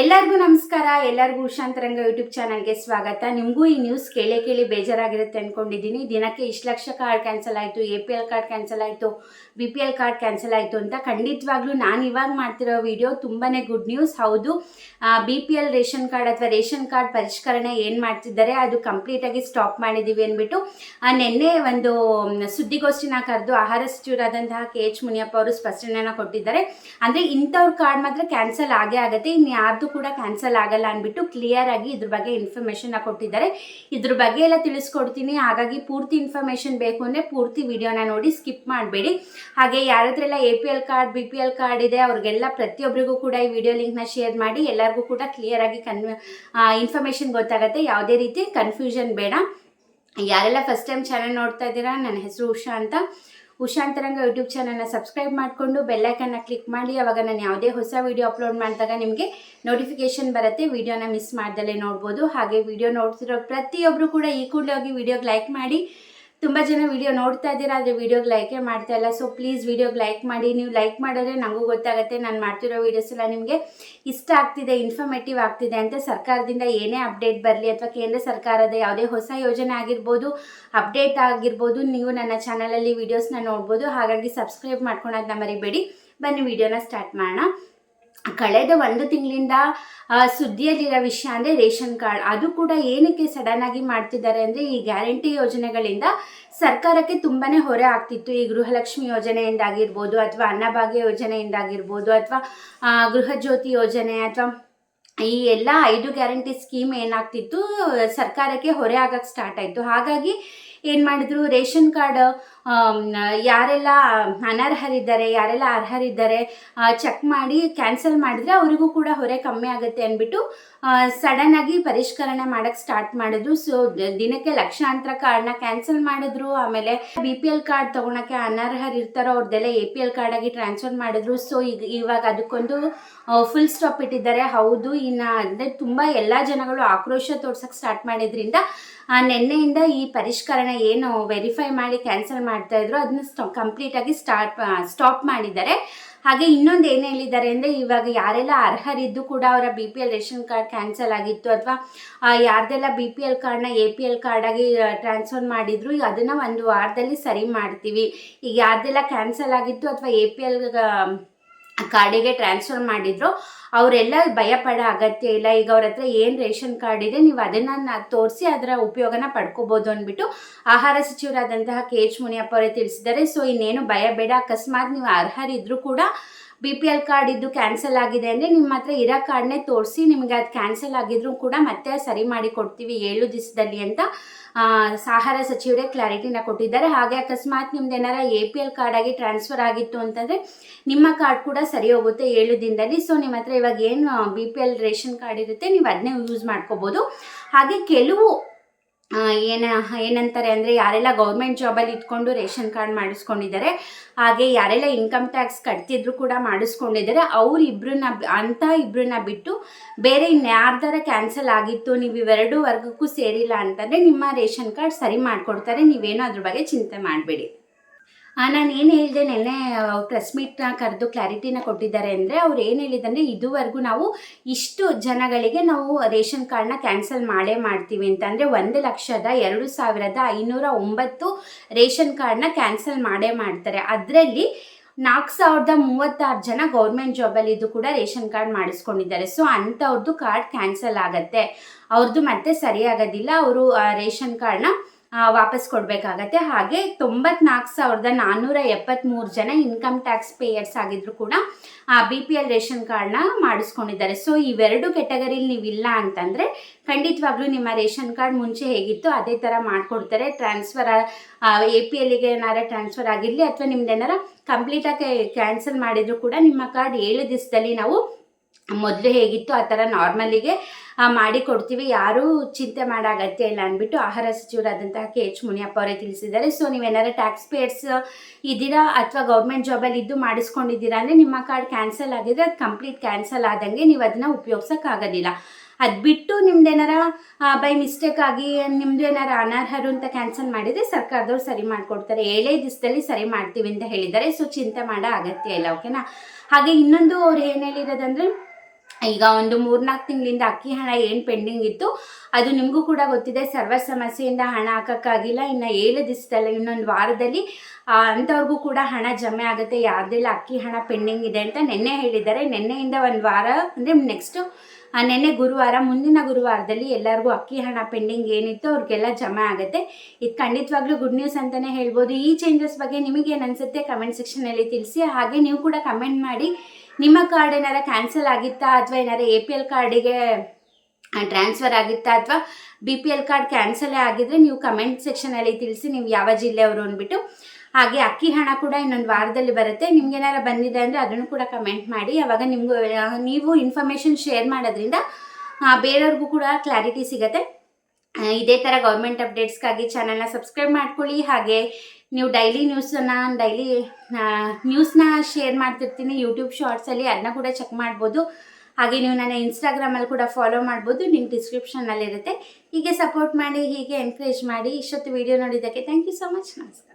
ಎಲ್ಲರಿಗೂ ನಮಸ್ಕಾರ, ಎಲ್ಲರಿಗೂ ಉಷಾಂತರಂಗ ಯೂಟ್ಯೂಬ್ ಚಾನಲ್ಗೆ ಸ್ವಾಗತ. ನಿಮಗೂ ಈ ನ್ಯೂಸ್ ಕೇಳಿ ಕೇಳಿ ಬೇಜಾರಾಗಿರುತ್ತೆ ಅಂದ್ಕೊಂಡಿದ್ದೀನಿ ದಿನಕ್ಕೆ ಇಷ್ಟು ಲಕ್ಷ ಕಾರ್ಡ್ ಕ್ಯಾನ್ಸಲ್ ಆಯಿತು A P L card cancel ಆಯಿತು B P L card cancel ಆಯಿತು ಅಂತ ಖಂಡಿತವಾಗ್ಲೂ ನಾನು ಇವಾಗ ಮಾಡ್ತಿರೋ ವಿಡಿಯೋ ತುಂಬಾ ಗುಡ್ ನ್ಯೂಸ್ ಹೌದು B P L ration card ಅಥವಾ ರೇಷನ್ ಕಾರ್ಡ್ ಪರಿಷ್ಕರಣೆ ಏನು ಮಾಡ್ತಿದ್ದಾರೆ ಅದು ಕಂಪ್ಲೀಟಾಗಿ ಸ್ಟಾಪ್ ಮಾಡಿದ್ದೀವಿ ಅಂದ್ಬಿಟ್ಟು ನಿನ್ನೆ ಒಂದು ಸುದ್ದಿಗೋಷ್ಠಿನ ಕರೆದು ಆಹಾರ ಸಚಿವರಾದಂತಹ ಕೆ ಎಚ್ ಮುನಿಯಪ್ಪ ಅವರು ಸ್ಪಷ್ಟನೆಯನ್ನು ಕೊಟ್ಟಿದ್ದಾರೆ. ಅಂದರೆ ಇಂಥವ್ರ ಕಾರ್ಡ್ ಮಾತ್ರ ಕ್ಯಾನ್ಸಲ್ ಆಗೇ ಆಗುತ್ತೆ. ಇನ್ನು ಕೂಡ ಕ್ಯಾನ್ಸಲ್ ಆಗಲ್ಲ ಅಂದ್ಬಿಟ್ಟು ಕ್ಲಿಯರ್ ಆಗಿ ಇದ್ರ ಬಗ್ಗೆ ಇನ್ಫಾರ್ಮೇಷನ್ನ ಕೊಟ್ಟಿದ್ದಾರೆ. ಇದ್ರ ಬಗ್ಗೆ ಎಲ್ಲ ತಿಳಿಸ್ಕೊಡ್ತೀನಿ. ಹಾಗಾಗಿ ಪೂರ್ತಿ ಇನ್ಫಾರ್ಮೇಷನ್ ಬೇಕು ಅಂದರೆ ಪೂರ್ತಿ ವಿಡಿಯೋನ ನೋಡಿ ಸ್ಕಿಪ್ ಮಾಡಬೇಡಿ. ಹಾಗೆ ಯಾರತ್ರೆಲ್ಲ A P L card B P L card ಇದೆ, ಅವ್ರಿಗೆಲ್ಲ ಪ್ರತಿಯೊಬ್ಬರಿಗೂ ಕೂಡ ಈ ವಿಡಿಯೋ ಲಿಂಕ್ನ ಶೇರ್ ಮಾಡಿ. ಎಲ್ಲರಿಗೂ ಕೂಡ ಕ್ಲಿಯರ್ ಆಗಿ ಕನ್ ಇನ್ಫಾರ್ಮೇಷನ್ ಗೊತ್ತಾಗುತ್ತೆ. ಯಾವುದೇ ರೀತಿ ಕನ್ಫ್ಯೂಷನ್ ಬೇಡ. ಯಾರೆಲ್ಲ ಫಸ್ಟ್ ಟೈಮ್ ಚಾನಲ್ ನೋಡ್ತಾ ಇದ್ದೀರಾ, ನನ್ನ ಹೆಸರು ಉಷಾ ಅಂತ. ಉಷಾಂತರಂಗ ಯೂಟ್ಯೂಬ್ ಚಾನಲ್ನ ಸಬ್ಸ್ಕ್ರೈಬ್ ಮಾಡಿಕೊಂಡು ಬೆಲ್ಲೈಕನ್ನ ಕ್ಲಿಕ್ ಮಾಡಿ. ಅವಾಗ ನಾನು ಯಾವುದೇ ಹೊಸ ವಿಡಿಯೋ ಅಪ್ಲೋಡ್ ಮಾಡಿದಾಗ ನಿಮಗೆ ನೋಟಿಫಿಕೇಶನ್ ಬರುತ್ತೆ. ವಿಡಿಯೋನ ಮಿಸ್ ಮಾಡ್ದಲೇ ನೋಡ್ಬೋದು. ಹಾಗೆ ವಿಡಿಯೋ ನೋಡ್ತಿರೋ ಪ್ರತಿಯೊಬ್ಬರು ಕೂಡ ಈ ಕೂಡಲೇ ಹೋಗಿ ವಿಡಿಯೋಗೆ ಲೈಕ್ ಮಾಡಿ. ತುಂಬ ಜನ ವಿಡಿಯೋ ನೋಡ್ತಾ ಇದ್ದೀರಾ, ಆದರೆ ವಿಡಿಯೋಗೆ ಲೈಕೇ ಮಾಡ್ತಾ ಇಲ್ಲ. ಸೊ ಪ್ಲೀಸ್ ವೀಡಿಯೋಗೆ ಲೈಕ್ ಮಾಡಿ. ನೀವು ಲೈಕ್ ಮಾಡಿದ್ರೆ ನನಗೂ ಗೊತ್ತಾಗುತ್ತೆ. ನಾನು ಮಾಡ್ತಿರೋ ವೀಡಿಯೋಸ್ ಎಲ್ಲ ನಿಮಗೆ ಇಷ್ಟ ಆಗ್ತಿದೆ ಇನ್ಫಾರ್ಮೇಟಿವ್ ಆಗ್ತಿದೆ ಅಂತ ಸರ್ಕಾರದಿಂದ ಏನೇ ಅಪ್ಡೇಟ್ ಬರಲಿ ಅಥವಾ ಕೇಂದ್ರ ಸರ್ಕಾರದ ಯಾವುದೇ ಹೊಸ ಯೋಜನೆ ಆಗಿರ್ಬೋದು ಅಪ್ಡೇಟ್ ಆಗಿರ್ಬೋದು, ನೀವು ನನ್ನ ಚಾನಲಲ್ಲಿ ವೀಡಿಯೋಸ್ನ ನೋಡ್ಬೋದು. ಹಾಗಾಗಿ ಸಬ್ಸ್ಕ್ರೈಬ್ ಮಾಡ್ಕೊಳೋದನ್ನ ಮರಿಬೇಡಿ. ಬನ್ನಿ ವಿಡಿಯೋನ ಸ್ಟಾರ್ಟ್ ಮಾಡೋಣ. ಕಳೆದ ಒಂದು ತಿಂಗಳಿಂದ ಸುದ್ದಿಯಲ್ಲಿರೋ ವಿಷಯ ಅಂದರೆ ರೇಷನ್ ಕಾರ್ಡ್. ಅದು ಕೂಡ ಏನಕ್ಕೆ ಸಡನ್ ಆಗಿ ಮಾಡ್ತಿದ್ದಾರೆ ಅಂದರೆ ಈ ಗ್ಯಾರಂಟಿ ಯೋಜನೆಗಳಿಂದ ಸರ್ಕಾರಕ್ಕೆ ತುಂಬಾ ಹೊರೆ ಆಗ್ತಿತ್ತು. ಈ ಗೃಹಲಕ್ಷ್ಮಿ ಯೋಜನೆಯಿಂದಾಗಿರ್ಬೋದು ಅಥವಾ ಅನ್ನಭಾಗ್ಯ ಯೋಜನೆಯಿಂದಾಗಿರ್ಬೋದು ಅಥವಾ ಗೃಹಜ್ಯೋತಿ ಯೋಜನೆ ಅಥವಾ ಈ ಎಲ್ಲ ಐದು ಗ್ಯಾರಂಟಿ ಸ್ಕೀಮ್ ಏನಾಗ್ತಿತ್ತು, ಸರ್ಕಾರಕ್ಕೆ ಹೊರೆ ಆಗಕ್ಕೆ ಸ್ಟಾರ್ಟ್ ಆಯಿತು. ಹಾಗಾಗಿ ಏನು ಮಾಡಿದ್ರು, ರೇಷನ್ ಕಾರ್ಡ್ ಯಾರೆಲ್ಲ ಅನರ್ಹರಿದ್ದಾರೆ, ಯಾರೆಲ್ಲ ಅರ್ಹರಿದ್ದಾರೆ ಚೆಕ್ ಮಾಡಿ ಕ್ಯಾನ್ಸಲ್ ಮಾಡಿದ್ರೆ ಅವರಿಗೂ ಕೂಡ ಹೊರೆ ಕಮ್ಮಿ ಆಗುತ್ತೆ ಅಂದ್ಬಿಟ್ಟು ಸಡನ್ ಆಗಿ ಪರಿಷ್ಕರಣೆ ಮಾಡೋಕ್ಕೆ ಸ್ಟಾರ್ಟ್ ಮಾಡಿದ್ರು. ಸೊ ದಿನಕ್ಕೆ ಲಕ್ಷಾಂತರ ಕಾರ್ಡ್ನ ಕ್ಯಾನ್ಸಲ್ ಮಾಡಿದ್ರು. ಆಮೇಲೆ ಬಿ ಪಿ ಎಲ್ ಕಾರ್ಡ್ ತೊಗೊಳಕ್ಕೆ ಅನರ್ಹರಿರ್ತಾರೋ ಅವ್ರದ್ದೆಲ್ಲ ಎ ಪಿ ಎಲ್ ಕಾರ್ಡ್ ಆಗಿ ಟ್ರಾನ್ಸ್ಫರ್ ಮಾಡಿದ್ರು. ಸೊ ಈಗ, ಇವಾಗ ಅದಕ್ಕೊಂದು ಫುಲ್ ಸ್ಟಾಪ್ ಇಟ್ಟಿದ್ದಾರೆ. ಹೌದು, ಇನ್ನು ಅಂದರೆ ತುಂಬ ಎಲ್ಲ ಜನಗಳು ಆಕ್ರೋಶ ತೋರ್ಸಕ್ಕೆ ಸ್ಟಾರ್ಟ್ ಮಾಡಿದ್ರಿಂದ ನಿನ್ನೆಯಿಂದ ಈ ಪರಿಷ್ಕರಣೆ ಏನು ವೆರಿಫೈ ಮಾಡಿ ಕ್ಯಾನ್ಸಲ್ ಮಾಡ್ತಾ ಇದ್ರು ಅದನ್ನ ಸ್ಟಾ ಕಂಪ್ಲೀಟಾಗಿ ಸ್ಟಾರ್ಟ್ ಸ್ಟಾಪ್ ಮಾಡಿದ್ದಾರೆ. ಹಾಗೆ ಇನ್ನೊಂದು ಏನು ಹೇಳಿದ್ದಾರೆ ಅಂದರೆ, ಇವಾಗ ಯಾರೆಲ್ಲ ಅರ್ಹರಿದ್ದು ಕೂಡ ಅವರ B P L ration card cancel ಆಗಿತ್ತು ಅಥವಾ ಯಾರ್ದೆಲ್ಲ ಬಿ ಪಿ ಎಲ್ ಕಾರ್ಡ್ನ ಎ ಪಿ ಎಲ್ ಕಾರ್ಡಾಗಿ ಟ್ರಾನ್ಸ್ಫರ್ ಮಾಡಿದ್ರು, ಈಗ ಅದನ್ನು ಒಂದು ವಾರದಲ್ಲಿ ಸರಿ ಮಾಡ್ತೀವಿ. ಈಗ ಯಾರ್ದೆಲ್ಲ ಕ್ಯಾನ್ಸಲ್ ಆಗಿತ್ತು ಅಥವಾ ಎ ಪಿ ಎಲ್ ಕಾರ್ಡಿಗೆ ಟ್ರಾನ್ಸ್ಫರ್ ಮಾಡಿದ್ರು. ಅವರೆಲ್ಲ ಭಯ ಪಡೋ ಅಗತ್ಯ ಇಲ್ಲ. ಈಗ ಅವ್ರ ಹತ್ರ ಏನು ರೇಷನ್ ಕಾರ್ಡ್ ಇದೆ ನೀವು ಅದನ್ನು ತೋರಿಸಿ ಅದರ ಉಪಯೋಗನ ಪಡ್ಕೋಬೋದು ಅಂದ್ಬಿಟ್ಟು ಆಹಾರ ಸಚಿವರಾದಂತಹ ಕೆ ಎಚ್ ಮುನಿಯಪ್ಪ ಅವರೇ ತಿಳಿಸಿದ್ದಾರೆ. ಸೊ ಇನ್ನೇನು ಭಯ ಬೇಡ. ಅಕಸ್ಮಾತ್ ನೀವು ಅರ್ಹರಿದ್ದರೂ ಕೂಡ ಬಿ ಪಿ ಎಲ್ ಕಾರ್ಡ್ ಇದ್ದು ಕ್ಯಾನ್ಸಲ್ ಆಗಿದೆ ಅಂದರೆ ನಿಮ್ಮ ಹತ್ರ ಇರೋ ಕಾರ್ಡ್ನೇ ತೋರಿಸಿ ನಿಮಗೆ ಅದು ಕ್ಯಾನ್ಸಲ್ ಆಗಿದ್ರೂ ಕೂಡ ಮತ್ತೆ ಸರಿ ಮಾಡಿ ಕೊಡ್ತೀವಿ ಏಳು ದಿವಸದಲ್ಲಿ ಅಂತ ಆಹಾರ ಸಚಿವರೇ ಕ್ಲಾರಿಟಿನ ಕೊಟ್ಟಿದ್ದಾರೆ. ಹಾಗೆ ಅಕಸ್ಮಾತ್ ನಿಮ್ದು ಏನಾರ ಎ ಪಿ ಎಲ್ ಕಾರ್ಡ್ ಆಗಿ ಟ್ರಾನ್ಸ್ಫರ್ ಆಗಿತ್ತು ಅಂತಂದರೆ ನಿಮ್ಮ ಕಾರ್ಡ್ ಕೂಡ ಸರಿ ಹೋಗುತ್ತೆ ಏಳು ದಿನದಲ್ಲಿ. ಸೊ ನಿಮ್ಮ ಹತ್ರ ಇವಾಗ ಏನು B P L ration card ಇರುತ್ತೆ, ನೀವು ಅದನ್ನೇ ಯೂಸ್ ಮಾಡ್ಕೋಬೋದು. ಹಾಗೆ ಕೆಲವು ಏನ, ಏನಂತಾರೆ ಅಂದರೆ ಯಾರೆಲ್ಲ ಗೌರ್ಮೆಂಟ್ ಜಾಬಲ್ಲಿ ಇಟ್ಕೊಂಡು ರೇಷನ್ ಕಾರ್ಡ್ ಮಾಡಿಸ್ಕೊಂಡಿದ್ದಾರೆ, ಹಾಗೆ ಯಾರೆಲ್ಲ ಇನ್ಕಮ್ ಟ್ಯಾಕ್ಸ್ ಕಟ್ತಿದ್ರು ಕೂಡ ಮಾಡಿಸ್ಕೊಂಡಿದ್ದಾರೆ ಅವ್ರು ಇಬ್ಬರನ್ನ ಅಂತ ಇಬ್ಬರನ್ನ ಬಿಟ್ಟು ಬೇರೆ ಇನ್ಯಾರ್ದಾರ ಕ್ಯಾನ್ಸಲ್ ಆಗಿತ್ತು, ನೀವು ಇವೆರಡೂ ವರ್ಗಕ್ಕೂ ಸೇರಿಲ್ಲ ಅಂತಂದರೆ ನಿಮ್ಮ ರೇಷನ್ ಕಾರ್ಡ್ ಸರಿ ಮಾಡಿಕೊಡ್ತಾರೆ, ನೀವೇನು ಅದ್ರ ಬಗ್ಗೆ ಚಿಂತೆ ಮಾಡಬೇಡಿ. ನಾನು ಏನು ಹೇಳಿದೆ, ನೆನ್ನೆ ಪ್ರೆಸ್ ಮೀಟ್ನ ಕರೆದು ಕ್ಲಾರಿಟಿನ ಕೊಟ್ಟಿದ್ದಾರೆ ಅಂದರೆ ಅವ್ರು ಏನು ಹೇಳಿದಂದರೆ ಇದುವರೆಗೂ ನಾವು ಇಷ್ಟು ಜನಗಳಿಗೆ ನಾವು ರೇಷನ್ ಕಾರ್ಡ್ನ ಕ್ಯಾನ್ಸಲ್ ಮಾಡೇ ಮಾಡ್ತೀವಿ ಅಂತ ಅಂದರೆ, ಒಂದು ಲಕ್ಷದ ಎರಡು ಸಾವಿರದ ಐನೂರ ಒಂಬತ್ತು ರೇಷನ್ ಕಾರ್ಡ್ನ ಕ್ಯಾನ್ಸಲ್ ಮಾಡೇ ಮಾಡ್ತಾರೆ. ಅದರಲ್ಲಿ ನಾಲ್ಕು ಸಾವಿರದ ಮೂವತ್ತಾರು ಜನ ಗೌರ್ಮೆಂಟ್ ಜಾಬಲ್ಲಿ ಇದು ಕೂಡ ರೇಷನ್ ಕಾರ್ಡ್ ಮಾಡಿಸ್ಕೊಂಡಿದ್ದಾರೆ. ಸೊ ಅಂಥವ್ರದ್ದು ಕಾರ್ಡ್ ಕ್ಯಾನ್ಸಲ್ ಆಗುತ್ತೆ. ಅವ್ರದ್ದು ಮತ್ತೆ ಸರಿಯಾಗೋದಿಲ್ಲ. ಅವರು ರೇಷನ್ ಕಾರ್ಡ್ನ ವಾಪಸ್ ಕೊಡಬೇಕಾಗತ್ತೆ. ಹಾಗೆ ತೊಂಬತ್ನಾಲ್ಕು ಸಾವಿರದ ನಾನ್ನೂರ ಎಪ್ಪತ್ತ್ಮೂರು ಜನ ಇನ್ಕಮ್ ಟ್ಯಾಕ್ಸ್ ಪೇಯರ್ಸ್ ಆಗಿದ್ರು ಕೂಡ ಬಿ ಪಿ ಎಲ್ ರೇಷನ್ ಕಾರ್ಡ್ನ ಮಾಡಿಸ್ಕೊಂಡಿದ್ದಾರೆ. ಸೊ ಇವೆರಡು ಕೆಟಗರಿಲಿ ನೀವು ಇಲ್ಲ ಅಂತಂದರೆ, ಖಂಡಿತವಾಗ್ಲೂ ನಿಮ್ಮ ರೇಷನ್ ಕಾರ್ಡ್ ಮುಂಚೆ ಹೇಗಿತ್ತು ಅದೇ ಥರ ಮಾಡಿಕೊಡ್ತಾರೆ. ಟ್ರಾನ್ಸ್ಫರ್ ಎ ಪಿ ಎಲ್ಲಿಗೆ ಏನಾರ ಟ್ರಾನ್ಸ್ಫರ್ ಆಗಿರಲಿ ಅಥವಾ ನಿಮ್ದು ಏನಾರ ಕಂಪ್ಲೀಟಾಗಿ ಕ್ಯಾನ್ಸಲ್ ಮಾಡಿದ್ರು ಕೂಡ ನಿಮ್ಮ ಕಾರ್ಡ್ ಏಳು ದಿವಸದಲ್ಲಿ ನಾವು ಮೊದಲು ಹೇಗಿತ್ತು ಆ ಥರ ನಾರ್ಮಲಿಗೆ ಮಾಡಿ ಕೊಡ್ತೀವಿ. ಯಾರೂ ಚಿಂತೆ ಮಾಡೋ ಅಗತ್ಯ ಇಲ್ಲ ಅಂದ್ಬಿಟ್ಟು ಆಹಾರ ಸಚಿವರಾದಂತಹ ಕೆ ಎಚ್ ಮುನಿಯಪ್ಪ ಅವರೇ ತಿಳಿಸಿದ್ದಾರೆ. ಸೊ ನೀವೇನಾದ್ರು ಟ್ಯಾಕ್ಸ್ ಪೇಯರ್ಸ್ ಇದ್ದೀರಾ ಅಥವಾ ಗೌರ್ಮೆಂಟ್ ಜಾಬಲ್ಲಿ ಇದ್ದು ಮಾಡಿಸ್ಕೊಂಡಿದ್ದೀರಾ ಅಂದರೆ ನಿಮ್ಮ ಕಾರ್ಡ್ ಕ್ಯಾನ್ಸಲ್ ಆಗಿದೆ ಅದು ಕಂಪ್ಲೀಟ್ ಕ್ಯಾನ್ಸಲ್ ಆದಂಗೆ ನೀವು ಅದನ್ನ ಉಪಯೋಗ್ಸೋಕ್ಕಾಗೋದಿಲ್ಲ. ಅದು ಬಿಟ್ಟು ನಿಮ್ದು ಏನಾರ ಬೈ ಮಿಸ್ಟೇಕ್ ಆಗಿ ನಿಮ್ಮದು ಏನಾರ ಅನರ್ಹರು ಅಂತ ಕ್ಯಾನ್ಸಲ್ ಮಾಡಿದರೆ ಸರ್ಕಾರದವ್ರು ಸರಿ ಮಾಡಿಕೊಡ್ತಾರೆ. ಏಳೇ ದಿವಸದಲ್ಲಿ ಸರಿ ಮಾಡ್ತೀವಿ ಅಂತ ಹೇಳಿದ್ದಾರೆ. ಸೊ ಚಿಂತೆ ಮಾಡೋ ಅಗತ್ಯ ಇಲ್ಲ ಓಕೆನಾ ಹಾಗೆ ಇನ್ನೊಂದು ಅವ್ರು ಏನು ಹೇಳಿರೋದಂದ್ರೆ ಈಗ ಒಂದು ಮೂರ್ನಾಲ್ಕು ತಿಂಗಳಿಂದ ಅಕ್ಕಿ ಹಣ ಏನು ಪೆಂಡಿಂಗ್ ಇತ್ತು? ಅದು ನಿಮಗೂ ಕೂಡ ಗೊತ್ತಿದೆ, ಸರ್ವ ಸಮಸ್ಯೆಯಿಂದ ಹಣ ಹಾಕೋಕ್ಕಾಗಿಲ್ಲ. ಇನ್ನು ಏಳು ದಿವಸದಲ್ಲಿ, ಇನ್ನೊಂದು ವಾರದಲ್ಲಿ ಅಂಥವ್ರಿಗೂ ಕೂಡ ಹಣ ಜಮೆ ಆಗುತ್ತೆ. ಯಾರ್ದೆಲ್ಲ ಅಕ್ಕಿ ಹಣ ಪೆಂಡಿಂಗ್ ಇದೆ ಅಂತ ನಿನ್ನೆ ಹೇಳಿದ್ದಾರೆ. ನಿನ್ನೆಯಿಂದ ಒಂದು ವಾರ, ಅಂದರೆ ನೆಕ್ಸ್ಟು ನಿನ್ನೆ ಗುರುವಾರ, ಮುಂದಿನ ಗುರುವಾರದಲ್ಲಿ ಎಲ್ಲರಿಗೂ ಅಕ್ಕಿ ಹಣ ಪೆಂಡಿಂಗ್ ಏನಿತ್ತು ಅವ್ರಿಗೆಲ್ಲ ಜಮೆ ಆಗುತ್ತೆ. ಇದು ಖಂಡಿತವಾಗ್ಲೂ ಗುಡ್ ನ್ಯೂಸ್ ಅಂತಲೇ ಹೇಳ್ಬೋದು. ಈ ಚೇಂಜಸ್ ಬಗ್ಗೆ ನಿಮಗೇನು ಅನಿಸುತ್ತೆ ಕಮೆಂಟ್ ಸೆಕ್ಷನಲ್ಲಿ ತಿಳಿಸಿ. ಹಾಗೆ ನೀವು ಕೂಡ ಕಮೆಂಟ್ ಮಾಡಿ. ನಿಮ್ಮ ಕಾರ್ಡ್ ಏನಾರ ಕ್ಯಾನ್ಸಲ್ ಆಗಿತ್ತಾ? ಅಥವಾ ಏನಾರ ಎ ಪಿ ಎಲ್ ಕಾರ್ಡಿಗೆ ಟ್ರಾನ್ಸ್ಫರ್ ಆಗಿತ್ತಾ ಅಥವಾ ಬಿ ಪಿ ಎಲ್ ಕಾರ್ಡ್ ಕ್ಯಾನ್ಸಲೇ ಆಗಿದ್ರೆ ನೀವು ಕಮೆಂಟ್ ಸೆಕ್ಷನಲ್ಲಿ ತಿಳಿಸಿ, ನೀವು ಯಾವ ಜಿಲ್ಲೆಯವರು ಅಂದ್ಬಿಟ್ಟು. ಹಾಗೆ ಅಕ್ಕಿ ಹಣ ಕೂಡ ಇನ್ನೊಂದು ವಾರದಲ್ಲಿ ಬರುತ್ತೆ. ನಿಮ್ಗೆ ಏನಾರ ಬಂದಿದೆ ಅಂದರೆ ಅದನ್ನು ಕೂಡ ಕಮೆಂಟ್ ಮಾಡಿ. ಅವಾಗ ನಿಮಗೂ ನೀವು ಇನ್ಫಾರ್ಮೇಷನ್ ಶೇರ್ ಮಾಡೋದ್ರಿಂದ ಬೇರೆಯವ್ರಿಗೂ ಕೂಡ ಕ್ಲಾರಿಟಿ ಸಿಗುತ್ತೆ. ಇದೇ ಥರ ಗೌರ್ಮೆಂಟ್ ಅಪ್ಡೇಟ್ಸ್ಗಾಗಿ ಚಾನಲ್ನ ಸಬ್ಸ್ಕ್ರೈಬ್ ಮಾಡ್ಕೊಳ್ಳಿ. ಹಾಗೆ ನೀವು ಡೈಲಿ ನ್ಯೂಸನ್ನು ಡೈಲಿ ನ್ಯೂಸ್ನ ಶೇರ್ ಮಾಡ್ತಿರ್ತೀನಿ. ಯೂಟ್ಯೂಬ್ ಶಾರ್ಟ್ಸಲ್ಲಿ ಅದನ್ನ ಕೂಡ ಚೆಕ್ ಮಾಡ್ಬೋದು. ಹಾಗೆ ನೀವು ನನ್ನ ಇನ್ಸ್ಟಾಗ್ರಾಮಲ್ಲಿ ಕೂಡ ಫಾಲೋ ಮಾಡ್ಬೋದು ನಿಮ್ಮ ಡಿಸ್ಕ್ರಿಪ್ಷನಲ್ಲಿರುತ್ತೆ ಹೀಗೆ ಸಪೋರ್ಟ್ ಮಾಡಿ, ಹೀಗೆ ಎನ್ಕರೇಜ್ ಮಾಡಿ ಇಷ್ಟೊತ್ತು ವಿಡಿಯೋ ನೋಡಿದ್ದಕ್ಕೆ ಥ್ಯಾಂಕ್ ಯು ಸೊ ಮಚ್ ನಮಸ್ಕಾರ.